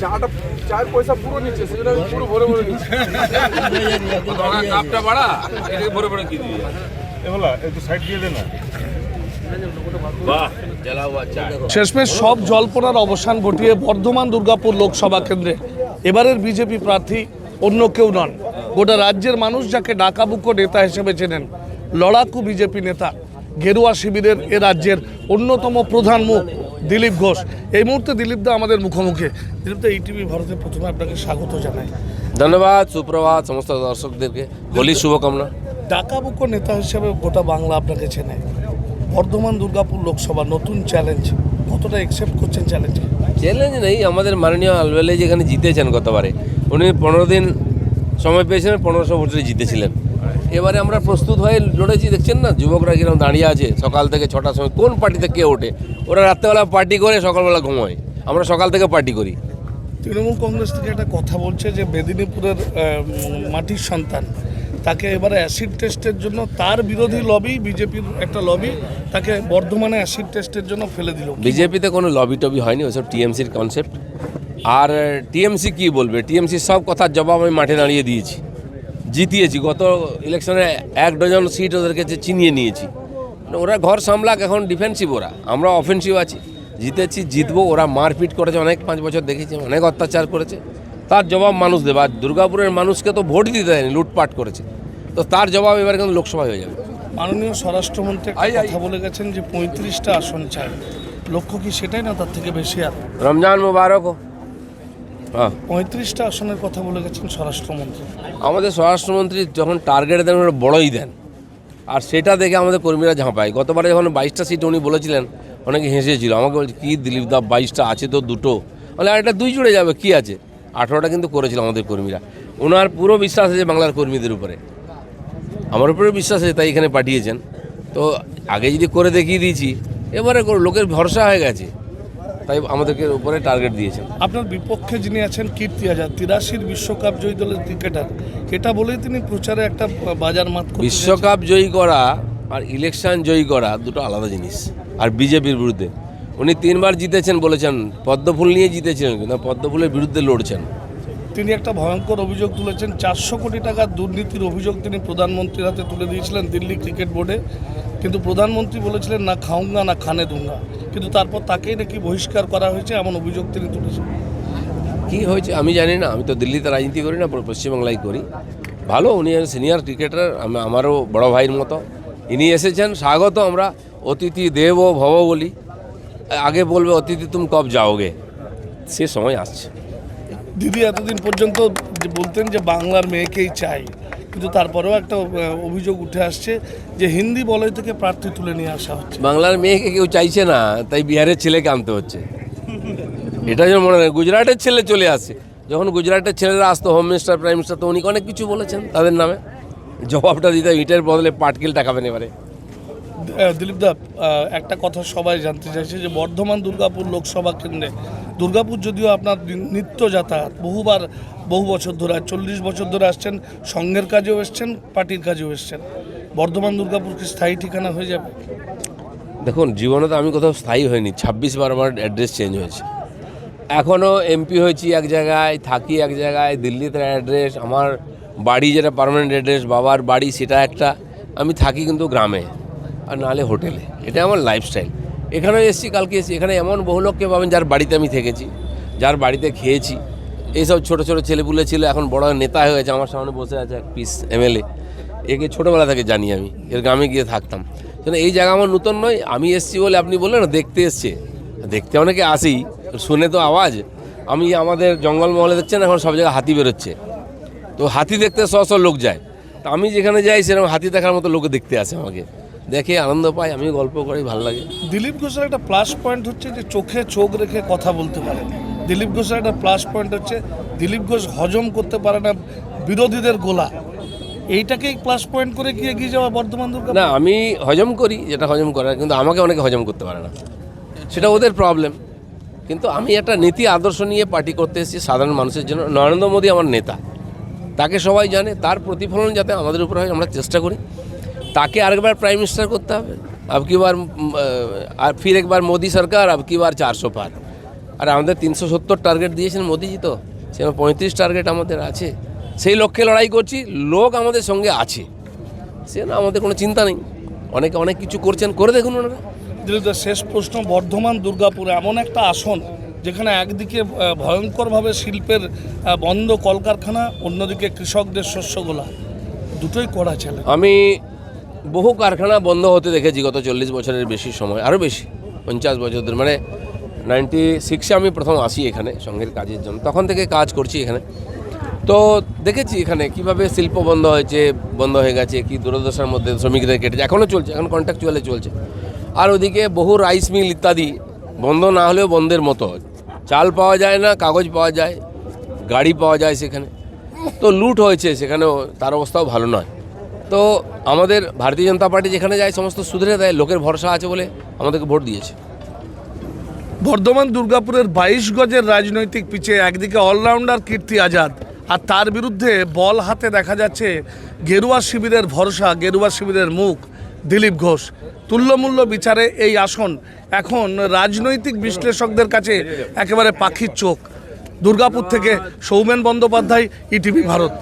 চাটা চায়ের পয়সা পুরো নিচ্ছে সেজন্য আমি পুরো ভরে ভরে নিচ্ছি। কাপটা বাড়া এটাকে ভরে ভরে কি দিবি এগুলা একটু সাইড দিয়ে দে না। শেষমেশ সব জল্পনার অবসান ঘটিয়ে বর্ধমান দুর্গাপুর লোকসভা কেন্দ্রে। এবারের বিজেপি প্রার্থী অন্য কেউ নন। গোটা রাজ্যের মানুষ যাকে ডাকাবুকো নেতা হিসেবে চেনেন লড়াকু বিজেপি নেতা। গেরুয়া শিবিরের এ রাজ্যের অন্যতম প্রধান মুখ। দিলীপ ঘোষ। এই মুহূর্তে দিলীপ দা আমাদের মুখোমুখি। দিলীপ দা ইটিভি ভারতে প্রথমে আপনাকে স্বাগত জানাই। ধন্যবাদ সুপ্রভাত সমস্ত দর্শকদেরকে। হোলি শুভকামনা। ডাকাবুকো নেতা হিসেবে গোটা বাংলা আপনাকে চেনে। বর্ধমান দুর্গাপুর লোকসভা নতুন চ্যালেঞ্জ। কতটা একসেপ্ট করছেন চ্যালেঞ্জ চ্যালেঞ্জ নেই আমাদের মাননীয় আলবেলে যেখানে জিতেছেন গতবারে উনি পনেরো দিন সময় পেয়েছিলেন পনেরোশো ভোটে জিতেছিলেন। এবারে আমরা প্রস্তুত হয়ে লড়েছি দেখছেন না? যুবকরা কীরকম দাঁড়িয়ে আছে সকাল থেকে ছটার সময়। কোন পার্টিতে কে ওঠে? ওরা রাত্রেবেলা পার্টি করে সকালবেলা ঘুমোয়। আমরা সকাল থেকে পার্টি করি। তৃণমূল কংগ্রেস থেকে একটা কথা বলছে যে মেদিনীপুরের মাটির সন্তান তাকে এবারে অ্যাসিড টেস্টের জন্য তার বিরোধী লবি বিজেপির একটা লবি তাকে বর্ধমানে অ্যাসিড টেস্টের জন্য ফেলে দিল। বিজেপিতে কোনো লবি টবি হয়নি ওসব টিএমসির কনসেপ্ট আর টিএমসি কি বলবে? টিএমসি সব কথার জবাব আমি মাঠে দাঁড়িয়ে দিয়েছি। জিতিয়েছি। গত ইলেকশনে এক ডজন সিট ওদের কাছে চিনিয়ে নিয়েছি। মানে ওরা ঘর সামলাক এখন ডিফেন্সিভ ওরা। আমরা অফেন্সিভ আছি। জিতেছি জিতবো ওরা মারপিট করেছে অনেক পাঁচ বছর দেখেছি অনেক অত্যাচার করেছে। তার জবাব মানুষ দেবে। আর দুর্গাপুরের মানুষকে তো ভোট দিতে দেয়নি লুটপাট করেছে। তো তার জবাব এবার কিন্তু লোকসভায় হয়ে যাবে। মাননীয় স্বরাষ্ট্রমন্ত্রী। কথা বলে গেছেন যে পঁয়ত্রিশটা আসন চাই লক্ষ্য কি সেটাই না তার থেকে বেশি আর? রমজান মুবারক পঁয়ত্রিশটা আসনের কথা বলে গেছেন স্বরাষ্ট্রমন্ত্রী। আমাদের স্বরাষ্ট্রমন্ত্রী যখন টার্গেট দেন ওরা বড়ই দেন। আর সেটা দেখে আমাদের কর্মীরা ঝাঁপায়। গতবারে যখন বাইশটা সিট উনি বলেছিলেন অনেকে হেসেছিল। আমাকে বলছে কী দিলীপ দা বাইশটা আছে তো দুটো। বলে আর এটা দুই জুড়ে যাবে কি আছে? আঠেরোটা কিন্তু করেছিল আমাদের কর্মীরা। ওনার পুরো বিশ্বাস আছে বাংলার কর্মীদের উপরে। আমার উপরে বিশ্বাস আছে তাই এখানে পাঠিয়েছেন। তো আগে যদি করে দেখিয়ে দিয়েছি এবারে লোকের ভরসা হয়ে গেছে। তাই আমাদেরকে উপরে টার্গেট দিয়েছেন। আপনার বিপক্ষে যিনি আছেন কীর্তি আজাদ তিরাশির বিশ্বকাপ জয়ী দলের ক্রিকেটার এটা বলেই তিনি প্রচারে একটা বাজার মাত বিশ্বকাপ জয়ী করা আর ইলেকশন জয়ী করা দুটো আলাদা জিনিস আর বিজেপির বিরুদ্ধে। উনি তিনবার জিতেছেন বলেছেন পদ্মফুল নিয়ে জিতেছিলেন কিন্তু পদ্মফুলের বিরুদ্ধে লড়ছেন। তিনি একটা ভয়ঙ্কর অভিযোগ তুলেছেন। চারশো কোটি টাকার দুর্নীতির অভিযোগ তিনি প্রধানমন্ত্রীর হাতে তুলে দিয়েছিলেন দিল্লি ক্রিকেট বোর্ডে। কিন্তু প্রধানমন্ত্রী বলেছিলেন, না খাউঙ্গা না খানে দুঙ্গা। কিন্তু তারপর তাকেই নাকি বহিষ্কার করা হয়েছে, এমন অভিযোগ তিনি তুলেছেন। কি হয়েছে আমি জানি না। আমি তো দিল্লিতে রাজনীতি করি না পশ্চিমবাংলায় করি। ভালো, উনি সিনিয়র ক্রিকেটার আমি, আমারও বড় ভাইয়ের মতো। ইনি এসেছেন, স্বাগত আমরা, অতিথি দেব ভব বলি। আগে বলবে, অতিথি, তুমি কব যাওগে? সে সময় আসছে। দিদি এতদিন পর্যন্ত বলতেন যে বাংলার মেয়েকেই চাই, কিন্তু তারপরেও একটা অভিযোগ উঠে আসছে যে হিন্দি বলয় থেকে প্রার্থী তুলে নিয়ে আসা হচ্ছে। বাংলার মেয়েকে কেউ চাইছে না, তাই বিহারের ছেলেকে আনতে হচ্ছে। এটা যেন মনে হয়, গুজরাটের ছেলে চলে আসে। যখন গুজরাটের ছেলেরা আসতো হোম মিনিস্টার প্রাইম মিনিস্টার তো উনি অনেক কিছু বলেছেন তাদের নামে। জবাবটা দিতে ইটের বদলে পাটকেল টাকাবেন এবারে। দিলীপ দা একটা কথা সবাই জানতে চাইছে যে বর্ধমান দুর্গাপুর লোকসভা কেন্দ্রে, দুর্গাপুর যদিও আপনার নিত্য যাতায়াত বহুবার, বহু বছর ধরে চল্লিশ বছর ধরে আসছেন সংঘের কাজেও এসছেন, পার্টির কাজেও এসছেন। বর্ধমান দুর্গাপুর কি স্থায়ী ঠিকানা হয়ে যাবে? দেখুন, জীবনে তো আমি কোথাও স্থায়ী হয়নি ছাব্বিশ বার আমার অ্যাড্রেস চেঞ্জ হয়েছে। এখনও এমপি হয়েছি এক জায়গায়, থাকি এক জায়গায়, দিল্লিতে অ্যাড্রেস, আমার বাড়ি যেটা পার্মানেন্ট অ্যাড্রেস বাবার বাড়ি সেটা একটা, আমি থাকি কিন্তু গ্রামে। আর নাহলে হোটেলে। এটা আমার লাইফস্টাইল এখানে এসেছি, কালকে এসেছি। এখানে এমন বহু লোককে পাবেন যার বাড়িতে আমি থেকেছি, যার বাড়িতে খেয়েছি। এইসব ছোট ছোট ছেলেপুলে ছিল, এখন বড় নেতা হয়ে গেছে, আমার সামনে বসে আছে এক পিস এমএলএ একে ছোটোবেলা থেকে জানি আমি এর গ্রামে গিয়ে থাকতাম। সেজন্য এই জায়গা আমার নতুন নয়, আমি এসেছি বলে আপনি বললেন দেখতে এসছে। দেখতে অনেকে আসি শুনে তো আওয়াজ। আমি আমাদের জঙ্গলমহলে দেখছেন, এখন সব জায়গায় হাতি বেরোচ্ছে। তো হাতি দেখতে শ শ লোক যায়। তা আমি যেখানে যাই, সেরকম হাতি দেখার মতো লোকে দেখতে আসে আমাকে। দেখে আনন্দ পাই আমি গল্প করি ভালো লাগে। দিলীপ ঘোষের একটা প্লাস পয়েন্ট হচ্ছে যে চোখে চোখ রেখে কথা বলতে পারে দিলীপ ঘোষের একটা প্লাস পয়েন্ট হচ্ছে দিলীপ ঘোষ হজম করতে পারে না বিরোধীদের গোলা। এইটাকেই প্লাস পয়েন্ট করে কি এগিয়ে যাওয়া বর্ধমান দুর্গা না আমি হজম করি যেটা হজম করার কিন্তু আমাকে অনেকে হজম করতে পারে না। সেটা ওদের প্রবলেম কিন্তু আমি একটা নীতি আদর্শ নিয়ে পার্টি করতে এসেছি সাধারণ মানুষের জন্য। নরেন্দ্র মোদী আমার নেতা। তাকে সবাই জানে তার প্রতিফলন যাতে আমাদের উপরে হয় আমরা চেষ্টা করি। তাকে আরেকবার প্রাইম মিনিস্টার করতে হবে अब की बार अ, আর ফির একবার মোদি সরকার अब की बार চারশো পার আর আমাদের তিনশো সত্তর টার্গেট দিয়েছেন মোদিজি তো সে পঁয়ত্রিশ টার্গেট আমাদের আছে সেই লক্ষ্যে লড়াই করছি লোক আমাদের সঙ্গে আছে সে না আমাদের কোনো চিন্তা নেই অনেকে অনেক কিছু করছেন করে দেখুন ওনারা দিলীপদা শেষ প্রশ্ন বর্ধমান দুর্গাপুর এমন একটা আসন যেখানে একদিকে আহ, ভয়ঙ্করভাবে শিল্পের আহ, বন্ধ কলকারখানা অন্যদিকে কৃষকদের শস্যগোলা দুটোই করা চ্যালেঞ্জ আমি বহু কারখানা বন্ধ হতে দেখেছি গত চল্লিশ বছরের বেশি সময় আরও বেশি, পঞ্চাশ বছর ধরে। মানে নাইনটি সিক্সে আমি প্রথম আসি এখানে সঙ্গের কাজের জন্য। তখন থেকে কাজ করছি এখানে। তো দেখেছি এখানে কীভাবে শিল্প বন্ধ হয়েছে, বন্ধ হয়ে গেছে, কি দুর্দশার মধ্যে শ্রমিকদের কেটেছে। এখনও চলছে, এখন কন্ট্রাকচুয়ালে চলছে। আর ওদিকে বহু রাইস মিল ইত্যাদি বন্ধ না হলেও বন্ধের মতো। চাল পাওয়া যায় না, কাগজ পাওয়া যায়, গাড়ি পাওয়া যায় সেখানে। তো লুট হয়েছে সেখানেও, তার অবস্থাও ভালো নয়। তো আমাদের ভারতীয় জনতা পার্টি যেখানে যায়, সমস্ত সুধরে দেয়, লোকের ভরসা আছে বলে আমাদেরকে ভোট দিয়েছে। বর্ধমান দুর্গাপুরের বাইশ গজের রাজনৈতিক পিচে একদিকে অলরাউন্ডার কীর্তি আজাদ, আর তার বিরুদ্ধে বল হাতে দেখা যাচ্ছে গেরুয়া শিবিরের ভরসা, গেরুয়া শিবিরের মুখ, দিলীপ ঘোষ। তুল্যমূল্য বিচারে এই আসন এখন রাজনৈতিক বিশ্লেষকদের কাছে একেবারে পাখির চোখ। দুর্গাপুর থেকে সৌমেন বন্দ্যোপাধ্যায়, ইটিভি ভারত।